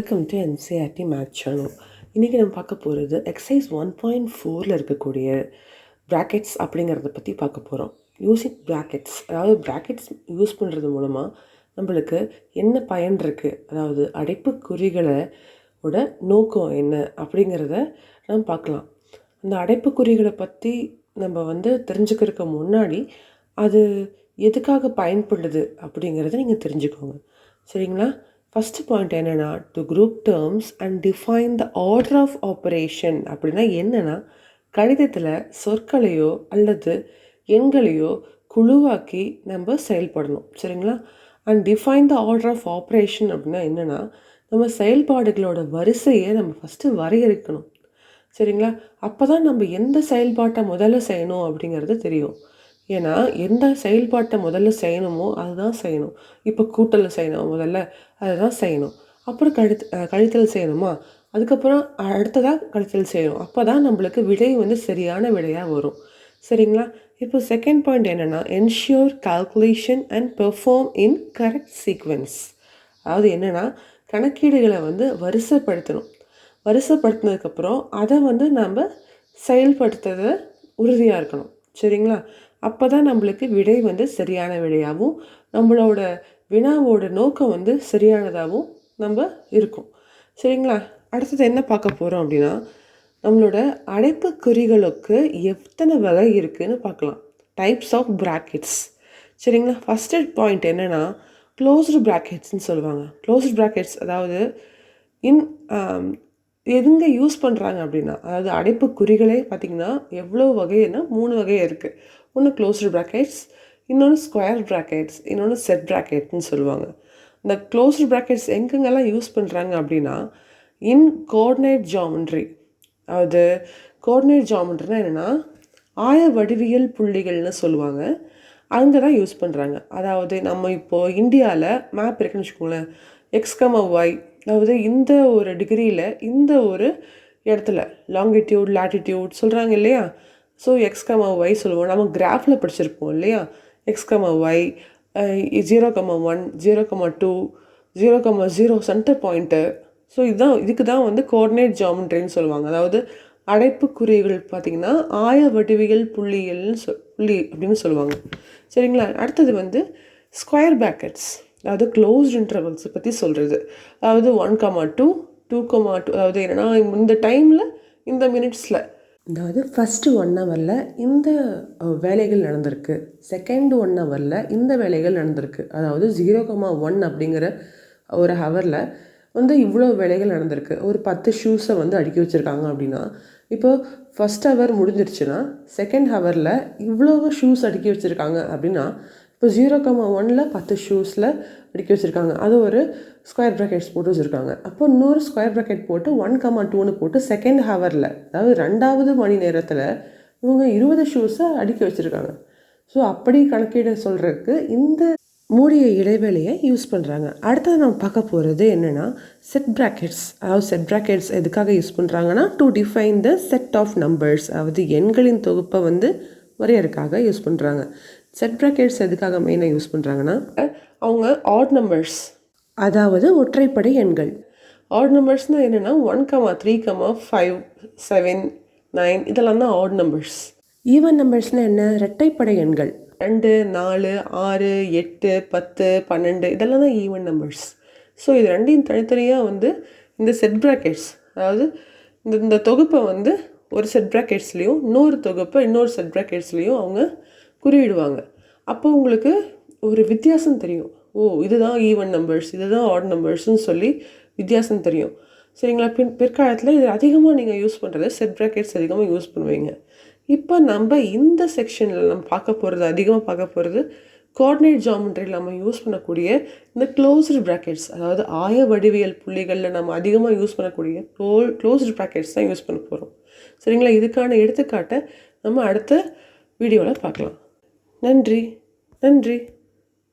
Welcome to NCERT math channel இன்றைக்கி நம்ம பார்க்க போகிறது எக்ஸசைஸ் ஒன் பாயிண்ட் ஃபோரில் இருக்கக்கூடிய ப்ராக்கெட்ஸ் அப்படிங்கிறத பற்றி பார்க்க போகிறோம் யூசிங் ப்ராக்கெட்ஸ் அதாவது ப்ராக்கெட்ஸ் யூஸ் பண்ணுறது மூலமாக நம்மளுக்கு என்ன பயன் இருக்குது அதாவது அடைப்புக்குறிகளை ஓட நோக்கம் என்ன? அப்படிங்கிறத நம்ம பார்க்கலாம். அந்த அடைப்புக்குறிகளை பற்றி நம்ம வந்து தெரிஞ்சுக்கிறதுக்கு முன்னாடி அது எதுக்காக பயன்படுது அப்படிங்கிறத நீங்கள் தெரிஞ்சுக்கோங்க. சரிங்களா? ஃபஸ்ட்டு பாயிண்ட் என்னென்னா to group terms and define the order of operation அப்படின்னா என்னென்னா கணிதத்தில் சொற்களையோ அல்லது எண்களையோ குழுவாக்கி நம்ம செயல்படணும். சரிங்களா? And define the order of operation அப்படின்னா என்னென்னா நம்ம செயல்பாடுகளோட வரிசையை நம்ம ஃபஸ்ட்டு வரையறுக்கணும். சரிங்களா? அப்போ தான் நம்ம எந்த செயல்பாட்டை முதல்ல செய்யணும் அப்படிங்கிறது தெரியும். ஏன்னா எந்த செயல்பாட்டை முதல்ல செய்யணுமோ அதுதான் செய்யணும். இப்போ கூட்டல் செய்யணும் முதல்ல அதுதான் செய்யணும். அப்புறம் கழுத்து கழித்தல் செய்யணுமா? அதுக்கப்புறம் அடுத்ததாக கழித்தல் செய்யணும். அப்போ தான் நம்மளுக்கு விடை வந்து சரியான விடையாக வரும். சரிங்களா? இப்போ செகண்ட் பாயிண்ட் என்னென்னா ensure calculation and perform in correct sequence அதாவது என்னென்னா கணக்கீடுகளை வந்து வரிசைப்படுத்தணும். வரிசைப்படுத்தினதுக்கப்புறம் அதை வந்து நம்ம செயல்படுத்துறத உறுதியாக இருக்கணும். சரிங்களா? அப்போ தான் நம்மளுக்கு விடை வந்து சரியான விடையாகவும் நம்மளோட வினாவோட நோக்கம் வந்து சரியானதாகவும் நம்ம இருக்கும். சரிங்களா? அடுத்தது என்ன பார்க்க போகிறோம் அப்படின்னா நம்மளோட அடைப்பு குறிகளுக்கு எத்தனை வகை இருக்குதுன்னு பார்க்கலாம். டைப்ஸ் ஆஃப் ப்ராக்கெட்ஸ் சரிங்களா? ஃபஸ்ட்டு பாயிண்ட் என்னென்னா க்ளோஸ்டு ப்ராக்கெட்ஸ்னு சொல்லுவாங்க. க்ளோஸ்டு ப்ராக்கெட்ஸ் அதாவது இன் எதுங்க யூஸ் பண்ணுறாங்க அப்படின்னா அதாவது அடைப்புக்குறிகளே பார்த்திங்கன்னா எவ்வளோ வகைன்னா மூணு வகை இருக்குது ஒன்று க்ளோஸ்டு ப்ராக்கெட்ஸ் இன்னொன்று ஸ்கொயர் ப்ராக்கெட்ஸ் இன்னொன்று செட் ப்ராக்கெட்னு சொல்லுவாங்க. இந்த க்ளோஸ்டு ப்ராக்கெட்ஸ் எங்கெங்கெல்லாம் யூஸ் பண்ணுறாங்க அப்படின்னா இன் கோஆர்டினேட் ஜாமெண்ட்ரி அதாவது கோஆர்டினேட் ஜாமெண்ட்ரினா என்னென்னா ஆய வடிவியல் புள்ளிகள்னு சொல்லுவாங்க. அங்கே தான் யூஸ் பண்ணுறாங்க அதாவது நம்ம இப்போது இந்தியாவில் மேப் இருக்குன்னு வச்சுக்கோங்களேன். எக்ஸ்கம ஒய் அதாவது இந்த ஒரு டிகிரியில் இந்த ஒரு இடத்துல லாங்கிடியூட் லாட்டிடியூட் சொல்கிறாங்க இல்லையா? ஸோ எக்ஸ்கமா ஒய் சொல்லுவோம். நம்ம கிராஃபில் படிச்சிருப்போம் இல்லையா? X comma y zero comma one zero comma two zero comma zero center point so இதுதான் இதுக்கு தான் வந்து கோஆர்டினேட் ஜாமெண்ட்ரின்னு சொல்லுவாங்க. அதாவது அடைப்புக்குறிகள் பார்த்திங்கன்னா ஆய வடிவியல் புள்ளியல்னு சொல் புள்ளி அப்படின்னு சொல்லுவாங்க. சரிங்களா? அடுத்தது வந்து ஸ்கொயர் பேக்கெட்ஸ் அதாவது க்ளோஸ்ட் இன்டர்வல்ஸை பற்றி சொல்கிறது அதாவது one comma two two comma two அதாவது என்னென்னா இந்த டைமில் இந்த மினிட்ஸில் அதாவது ஃபஸ்ட்டு ஒன் ஹவரில் இந்த வேலைகள் நடந்திருக்கு. செகண்ட் ஒன் ஹவரில் இந்த வேலைகள் நடந்திருக்கு. அதாவது ஜீரோ கமா ஒன் அப்படிங்கிற ஒரு ஹவரில் வந்து இவ்வளோ வேலைகள் நடந்திருக்கு. ஒரு பத்து ஷூஸை வந்து அடுக்கி வச்சுருக்காங்க அப்படின்னா இப்போ ஃபஸ்ட் ஹவர் முடிஞ்சிருச்சுன்னா செகண்ட் ஹவரில் இவ்வளோ ஷூஸ் அடுக்கி வச்சுருக்காங்க அப்படின்னா இப்போ ஜீரோ கமா ஒனில் பத்து ஷூஸில் அடுக்கி வச்சுருக்காங்க. அது ஒரு ஸ்கொயர் ப்ராக்கெட்ஸ் போட்டு வச்சுருக்காங்க. அப்போ இன்னொரு ஸ்கொயர் ப்ராக்கெட் போட்டு ஒன் கமா டூன்னு போட்டு செகண்ட் ஹவரில் அதாவது ரெண்டாவது மணி நேரத்தில் இவங்க இருபது ஷூஸை அடுக்கி வச்சுருக்காங்க. ஸோ அப்படி கணக்கீடு சொல்கிறதுக்கு இந்த மூடிய இடைவெளியை யூஸ் பண்ணுறாங்க அடுத்தது நம்ம பார்க்க போகிறது என்னென்னா செட் ப்ராக்கெட்ஸ் அதாவது செட் ப்ராக்கெட்ஸ் எதுக்காக யூஸ் பண்ணுறாங்கன்னா to define the set of numbers அதாவது எண்களின் தொகுப்பை வந்து வரையறதுக்காக யூஸ் பண்ணுறாங்க செட் ப்ராக்கெட்ஸ் எதுக்காக மெயினாக யூஸ் பண்ணுறாங்கன்னா அவங்க ஆட் நம்பர்ஸ் அதாவது ஒற்றைப்படை எண்கள். ஆட் நம்பர்ஸ்னால் என்னென்னா one comma three comma five seven nine இதெல்லாம் தான் ஆட் நம்பர்ஸ் ஈவன் நம்பர்ஸ்னால் என்ன? ரெட்டைப்படை எண்கள். ரெண்டு நாலு ஆறு எட்டு பத்து பன்னெண்டு இதெல்லாம் தான் ஈவன் நம்பர்ஸ் ஸோ இது ரெண்டையும் தனித்தனியாக வந்து இந்த செட் ப்ராக்கெட்ஸ் அதாவது இந்த இந்த தொகுப்பை வந்து ஒரு செட் ப்ராக்கெட்ஸ்லேயும் இன்னொரு தொகுப்பை இன்னொரு செட் ப்ராக்கெட்ஸ்லேயும் அவங்க குறியிடுவாங்க. அப்போ உங்களுக்கு ஒரு வித்தியாசம் தெரியும். ஓ இதுதான் ஈவன் நம்பர்ஸ் இதுதான் ஆட் நம்பர்ஸ்னு சொல்லி வித்தியாசம் தெரியும். சரிங்களா? பின் பிற்காலத்தில் இது அதிகமாக நீங்கள் யூஸ் பண்ணுறது செட் ப்ராக்கெட்ஸ் அதிகமாக யூஸ் பண்ணுவீங்க. இப்போ நம்ம இந்த செக்ஷனில் நம்ம பார்க்க போகிறது அதிகமாக பார்க்க போகிறது கோஆர்டினேட் ஜாமெண்ட்ரியில் நம்ம யூஸ் பண்ணக்கூடிய இந்த க்ளோஸ்டு ப்ராக்கெட்ஸ் அதாவது ஆய வடிவியல் புள்ளிகளில் நம்ம அதிகமாக யூஸ் பண்ணக்கூடிய க்ளோ க்ளோஸ்டு ப்ராக்கெட்ஸ் தான் யூஸ் பண்ண போகிறோம் சரிங்களா? இதுக்கான எடுத்துக்காட்டை நம்ம அடுத்த வீடியோவில் பார்க்கலாம். நன்றி நன்றி.